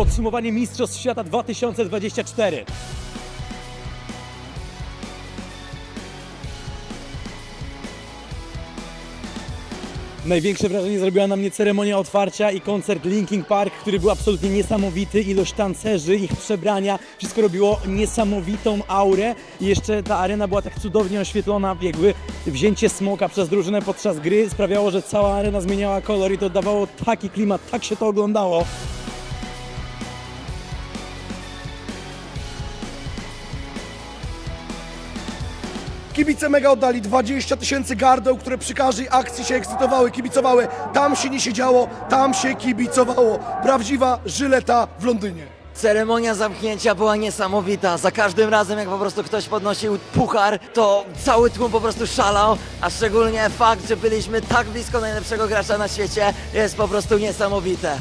Podsumowanie Mistrzostw Świata 2024. Największe wrażenie zrobiła na mnie ceremonia otwarcia i koncert Linkin Park, który był absolutnie niesamowity. Ilość tancerzy, ich przebrania, wszystko robiło niesamowitą aurę. I jeszcze ta arena była tak cudownie oświetlona, jakby wzięcie smoka przez drużynę podczas gry sprawiało, że cała arena zmieniała kolor i to dawało taki klimat, tak się to oglądało. Kibice mega oddali 20 tysięcy gardeł, które przy każdej akcji się ekscytowały, kibicowały. Tam się nie siedziało, tam się kibicowało. Prawdziwa żyleta w Londynie. Ceremonia zamknięcia była niesamowita. Za każdym razem, jak po prostu ktoś podnosił puchar, to cały tłum po prostu szalał, a szczególnie fakt, że byliśmy tak blisko najlepszego gracza na świecie, jest po prostu niesamowite.